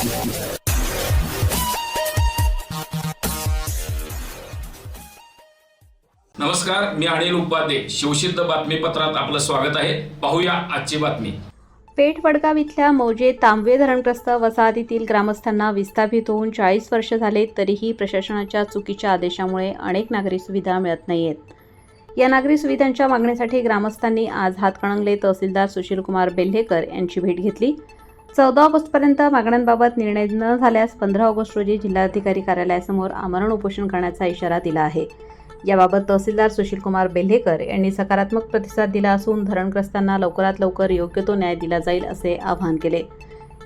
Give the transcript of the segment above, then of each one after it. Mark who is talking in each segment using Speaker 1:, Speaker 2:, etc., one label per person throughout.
Speaker 1: नमस्कार मी अनिल उपाध्ये. शिवसिद्ध बातमीपत्रात आपलं स्वागत आहे. पाहूया आजची बातमी.
Speaker 2: पेठ वडगाव इथल्या मौजे तांबवे धरणग्रस्त वसाहतीतील ग्रामस्थांना विस्थापित होऊन चाळीस वर्ष झाले तरीही प्रशासनाच्या चुकीच्या आदेशामुळे अनेक नागरी सुविधा मिळत नाहीयेत. या नागरी सुविधांच्या मागणीसाठी ग्रामस्थांनी आज हातकणंगले तहसीलदार सुशीलकुमार बेल्हेकर यांची भेट घेतली. चौदा ऑगस्टपर्यंत मागण्यांबाबत निर्णय न झाल्यास पंधरा ऑगस्ट रोजी जिल्हाधिकारी कार्यालयासमोर आमरण उपोषण करण्याचा इशारा दिला आहे. याबाबत तहसीलदार सुशीलकुमार बेल्हेकर यांनी सकारात्मक प्रतिसाद दिला असून धरणग्रस्तांना लवकरात लवकर योग्य तो न्याय दिला जाईल असे आवाहन केले.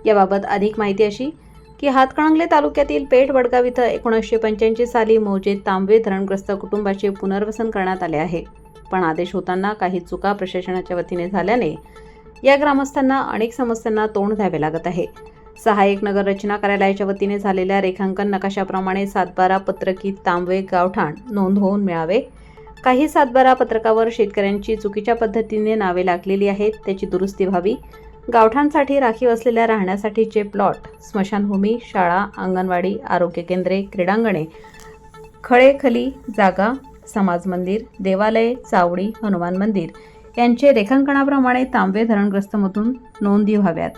Speaker 2: याबाबत अधिक माहिती अशी की हातकणंगले तालुक्यातील पेठ वडगाव इथं एकोणीसशे पंच्याऐंशी साली मौजे तांबे धरणग्रस्त कुटुंबाचे पुनर्वसन करण्यात आले आहे. पण आदेश होताना काही चुका प्रशासनाच्या वतीने झाल्याने या ग्रामस्थांना अनेक समस्यांना तोंड द्यावे लागत आहे. सहाय्यक नगर रचना कार्यालयाच्या वतीने झालेल्या रेखांकन नकाशाप्रमाणे सातबारा पत्रकीत तांबवे गावठाण नोंद होऊन मिळावे. काही सातबारा पत्रकावर शेतकऱ्यांची चुकीच्या पद्धतीने नावे लागलेली आहेत त्याची दुरुस्ती व्हावी. गावठाणसाठी राखीव असलेल्या राहण्यासाठीचे प्लॉट स्मशानभूमी शाळा अंगणवाडी आरोग्य केंद्रे क्रीडांगणे खळेखली जागा समाज मंदिर देवालय चावडी हनुमान मंदिर यांचे रेखांकनाप्रमाणे तांबे धरणग्रस्तमधून नोंदी व्हाव्यात.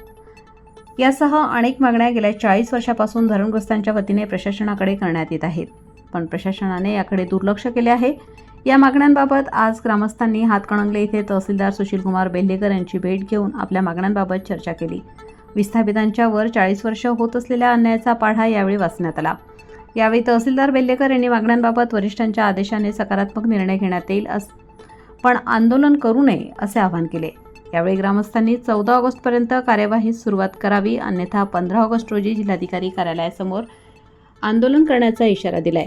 Speaker 2: यासह अनेक मागण्या गेल्या चाळीस वर्षापासून धरणग्रस्तांच्या वतीने प्रशासनाकडे करण्यात येत आहेत. पण प्रशासनाने याकडे दुर्लक्ष केले आहे. या मागण्यांबाबत आज ग्रामस्थांनी हातकणंगले येथे तहसीलदार सुशीलकुमार बेल्लेकर यांची भेट घेऊन आपल्या मागण्यांबाबत चर्चा केली. विस्थापितांच्या वर चाळीस वर्ष होत असलेल्या अन्यायाचा पाढा यावेळी वाचण्यात आला. यावेळी तहसीलदार बेल्लेकर यांनी मागण्यांबाबत वरिष्ठांच्या आदेशाने सकारात्मक निर्णय घेण्यात येईल अस पण आंदोलन करू नये असे आवाहन केले. यावेळी ग्रामस्थांनी चौदा ऑगस्टपर्यंत कार्यवाहीस सुरुवात करावी अन्यथा पंधरा ऑगस्ट रोजी जिल्हाधिकारी कार्यालयासमोर आंदोलन करण्याचा इशारा दिलाय.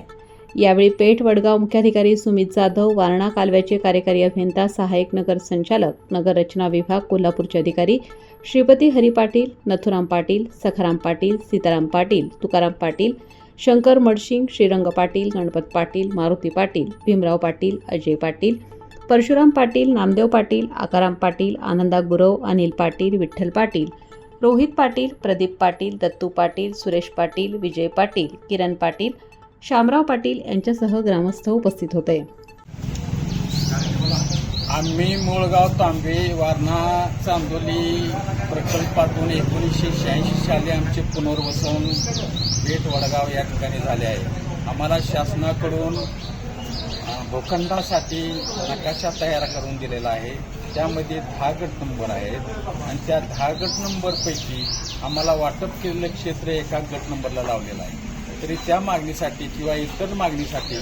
Speaker 2: यावेळी पेठ वडगाव मुख्याधिकारी सुमित जाधव वारणा कालव्याचे कार्यकारी अभियंता सहाय्यक नगर संचालक नगर रचना विभाग कोल्हापूरचे अधिकारी श्रीपती हरी पाटील नथुराम पाटील सखाराम पाटील सीताराम पाटील तुकाराम पाटील शंकर मडशिंग श्रीरंग पाटील गणपत पाटील मारुती पाटील भीमराव पाटील अजय पाटील परशुराम पाटील नामदेव पाटील आकाराम पाटील आनंदा गुरव अनिल पाटील विठ्ठल पाटील रोहित पाटील प्रदीप पाटील दत्तू पाटील सुरेश पाटील विजय पाटील किरण पाटील शामराव पाटील यांच्यासह ग्रामस्थ उपस्थित होते.
Speaker 3: आम्ही मुळगाव तांबे वारणा चांदोली प्रकल्पातून एकोणीसशे शहाऐंशी साली आमचे पुनर्वसन पेठ वडगाव या ठिकाणी झाले आहे. आम्हाला शासनाकडून भूखंडासाठी नकाशा तयार करून दिलेला आहे. त्यामध्ये दहा गट नंबर आहेत आणि त्या दहा गट नंबरपैकी आम्हाला वाटप केलेलं क्षेत्र एका गट नंबरला लावलेलं आहे. तरी त्या मागणीसाठी किंवा इतर मागणीसाठी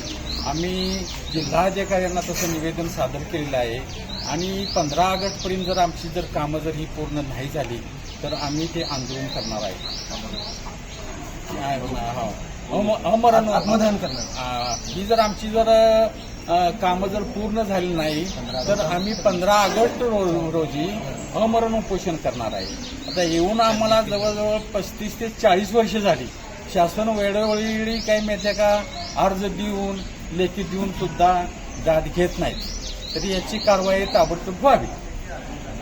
Speaker 3: आम्ही जिल्हाधिकाऱ्यांना तसं निवेदन सादर केलेलं आहे. आणि पंधरा ऑगस्टपर्यंत जर आमची जर कामं जर ही पूर्ण नाही झाली तर आम्ही ते आंदोलन करणार आहे. हो. अम- अमरण
Speaker 4: आत्मदहन करणार.
Speaker 3: ही जर आमची जर कामं जर पूर्ण झाली नाही तर आम्ही पंधरा ऑगस्ट रो- रोजी अमरण उपोषण करणार आहे. आता येऊन आम्हाला जवळजवळ पस्तीस ते चाळीस वर्ष झाली. शासन वेळोवेळी काही माहिती का अर्ज देऊन लेखी देऊन सुद्धा दाद घेत नाहीत. तरी याची कारवाई ताबडतोब व्हावी.